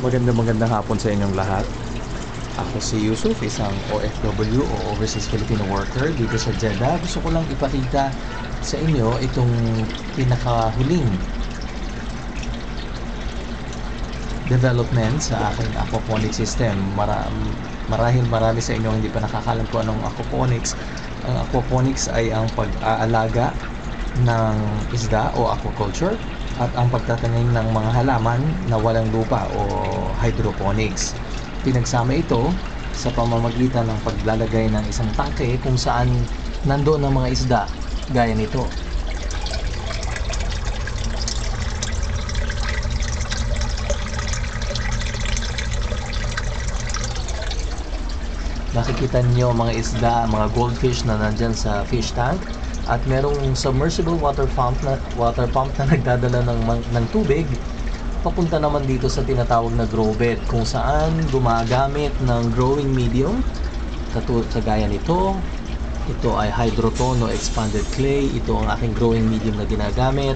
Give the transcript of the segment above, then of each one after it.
Maganda magandang hapon sa inyong lahat. Ako si Yusuf, isang OFW o Overseas Filipino Worker dito sa Jeddah. Gusto ko lang ipakita sa inyo itong pinakahuling development sa aking aquaponics system. Mara marahil marami sa inyo hindi pa nakakalam kung anong aquaponics. Ang aquaponics ay ang pag-aalaga ng isda o aquaculture at ang pagtatanim ng mga halaman na walang lupa o hydroponics. Pinagsama ito sa pamamagitan ng paglalagay ng isang tangke kung saan nandoon ang mga isda gaya nito. Nakikita niyo mga isda, mga goldfish na nandyan sa fish tank at merong submersible water pump na water pump na nagdadala ng ng tubig. Papunta naman dito sa tinatawag na grow bed kung saan gumagamit ng growing medium. Katulad sa gaya nito ito ay hydroton o expanded clay. Ito ang aking growing medium na ginagamit.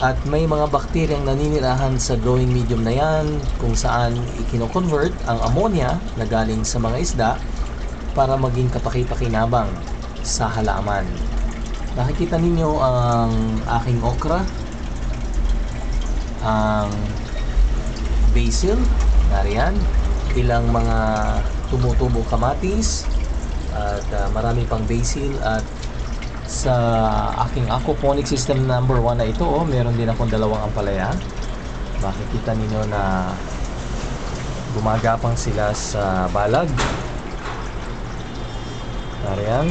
At may mga bakteryang naninirahan sa growing medium na yan kung saan ikino-convert ang ammonia na galing sa mga isda para maging kapaki-pakinabang sa halaman. Nakikita ninyo ang aking okra, ang basil, nariyan, ilang mga tumutubo kamatis, at ah, marami pang basil at sa aking aquaponic system number 1 na ito, oh, meron din akong dalawang ampalaya. Makikita ninyo na gumagapang sila sa balag. Nariyan.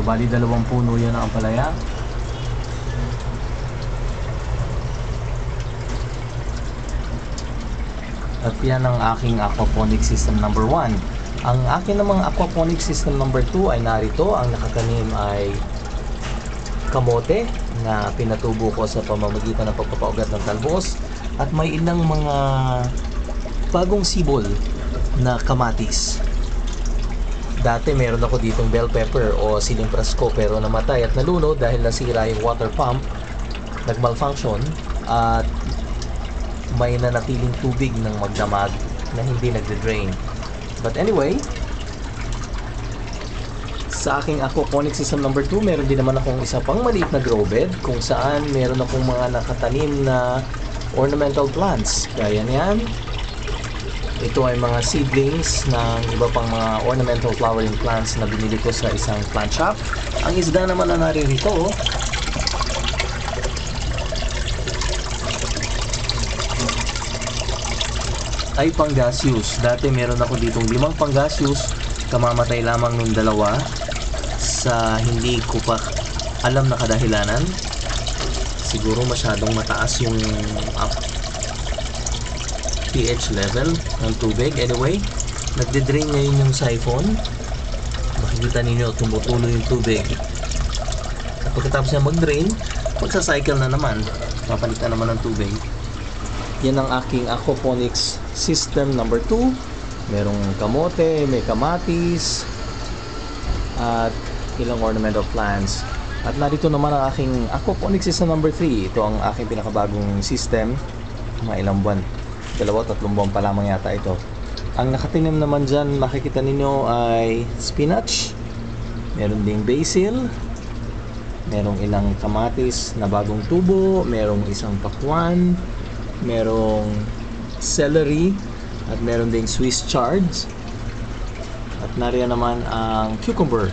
So, bali dalawang puno yan ang ampalaya. At yan ang aking aquaponic system number 1. Ang akin namang aquaponic system number 2 ay narito. Ang nakatanim ay kamote na pinatubo ko sa pamamagitan ng pagpapaugat ng talbos at may ilang mga bagong sibol na kamatis. Dati meron ako ditong bell pepper o siling prasko pero namatay at nalunod dahil nasira yung water pump, nagmalfunction at may nanatiling tubig ng magdamag na hindi nagde-drain. But anyway, sa aking aquaponic system number 2, meron din naman akong isa pang maliit na grow bed kung saan meron akong mga nakatanim na ornamental plants. Gaya niyan. Ito ay mga seedlings ng iba pang mga ornamental flowering plants na binili ko sa isang plant shop. Ang isda naman na naririto, oh, ay pangasius. Dati meron ako ditong limang pangasius, kamamatay lamang nung dalawa sa hindi ko pa alam na kadahilanan. Siguro masyadong mataas yung up pH level ng tubig. Anyway, nagde-drain ngayon yung siphon. Makikita ninyo, tumutulo yung tubig. At pagkatapos niya mag-drain, magsa-cycle na naman. Papalitan naman ng tubig. Yan ang aking aquaponics system number 2. Merong kamote, may kamatis, at ilang ornamental plants. At narito naman ang aking aquaponics system number 3. Ito ang aking pinakabagong system. Mga ilang buwan. Dalawa, tatlong buwan pa lamang yata ito. Ang nakatinim naman dyan, makikita ninyo ay spinach. Meron ding basil. Merong ilang kamatis na bagong tubo. Merong isang pakwan merong celery at meron ding Swiss chards at nariyan naman ang cucumber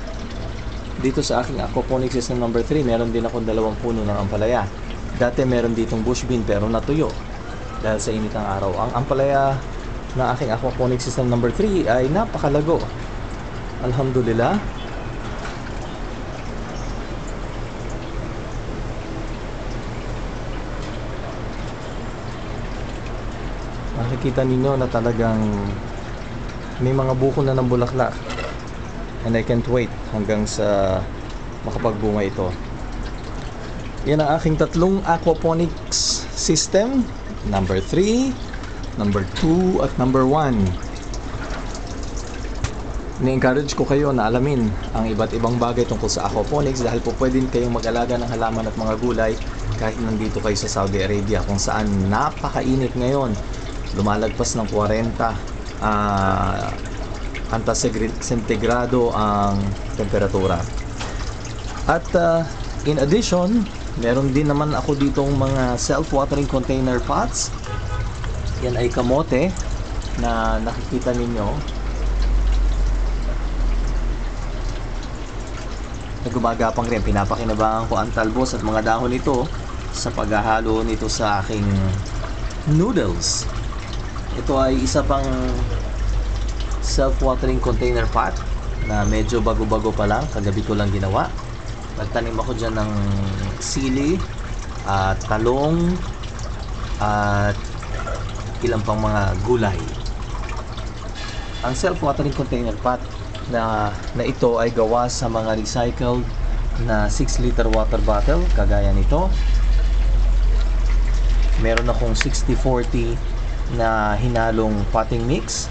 dito sa aking aquaponic system number 3 meron din akong dalawang puno ng ampalaya dati meron ditong bush bean pero natuyo dahil sa init ng araw. Ang ampalaya na aking aquaponic system number 3 ay napakalago. Alhamdulillah. Makikita ninyo na talagang may mga buko na ng bulaklak. And I can't wait hanggang sa makapagbunga ito. Yan ang aking tatlong aquaponics system number 3 number 2 at number 1 ni-encourage ko kayo na alamin ang iba't ibang bagay tungkol sa aquaponics dahil po pwede kayong mag-alaga ng halaman at mga gulay kahit nandito kayo sa Saudi Arabia kung saan napakainit ngayon. Lumalagpas ng 40 ah antasentigrado ang temperatura. At ah, in addition, meron din naman ako ditong mga self-watering container pots. Yan ay kamote na nakikita ninyo na gumagapang rin. Pinapakinabangan ko ang talbos at mga dahon nito sa paghahalo nito sa aking noodles. Ito ay isa pang self-watering container pot na medyo bago-bago pa lang. Kagabi ko lang ginawa. Nagtanim ako dyan ng sili, at talong, at ilang pang mga gulay. Ang self-watering container pot na, na ito ay gawa sa mga recycled na 6 liter water bottle kagaya nito. Meron akong 60-40 na hinalong potting mix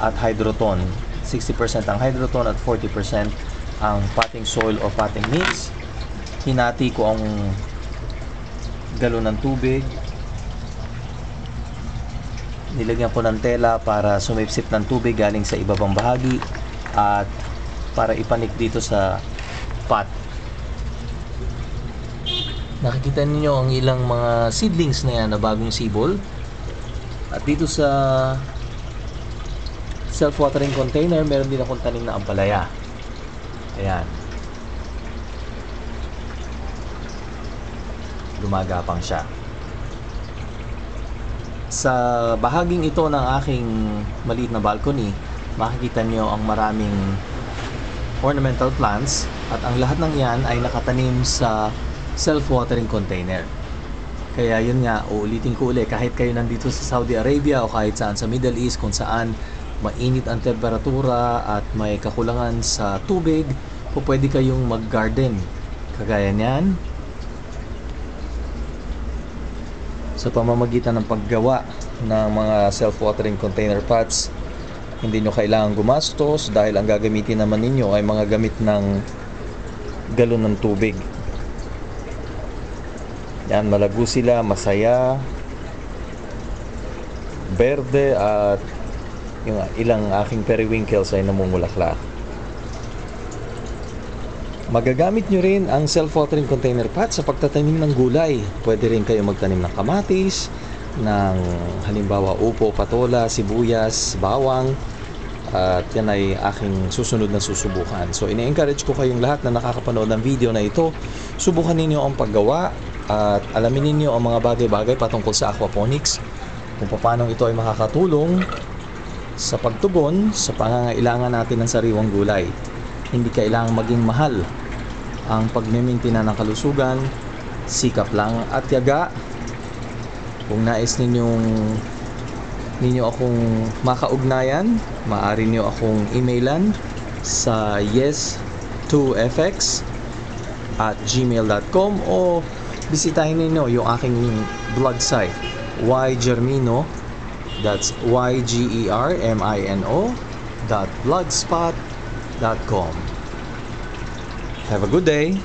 at hydroton. 60% ang hydroton at 40% ang potting soil o potting mix. Hinati ko ang galon ng tubig. Nilagyan ko ng tela para sumipsip ng tubig galing sa ibabang bahagi at para ipanik dito sa pot. Nakikita ninyo ang ilang mga seedlings na yan na bagong sibol. At dito sa self-watering container, meron din akong tanim na ampalaya. Ayan. Gumagapang siya. Sa bahaging ito ng aking maliit na balcony, makikita nyo ang maraming ornamental plants at ang lahat ng yan ay nakatanim sa self-watering container. Kaya yun nga, uulitin ko uli, kahit kayo nandito sa Saudi Arabia o kahit saan sa Middle East kung saan mainit ang temperatura at may kakulangan sa tubig, po pwede kayong mag-garden. Kagaya niyan, sa pamamagitan ng paggawa ng mga self-watering container pots, hindi nyo kailangan gumastos dahil ang gagamitin naman ninyo ay mga gamit ng galon ng tubig. Yan, malago sila, masaya, berde at yung ilang aking periwinkles ay namumulaklak. Magagamit nyo rin ang self-watering container pot sa pagtatanim ng gulay. Pwede rin kayo magtanim ng kamatis, ng halimbawa upo, patola, sibuyas, bawang, at yan ay aking susunod na susubukan. So, ine-encourage ko kayong lahat na nakakapanood ng video na ito, subukan ninyo ang paggawa at alamin ninyo ang mga bagay-bagay patungkol sa aquaponics, kung paano ito ay makakatulong sa pagtugon sa pangangailangan natin ng sariwang gulay. Hindi kailangang maging mahal ang pagmimintina ng kalusugan, sikap lang at yaga. Kung nais ninyong ninyo akong makaugnayan, maaari niyo akong emailan sa yes2fx at gmail.com o bisitahin ninyo yung aking blog site ygermino That's Y-G-E-R-M-I-N-O dot blogspot. dot com. Have a good day.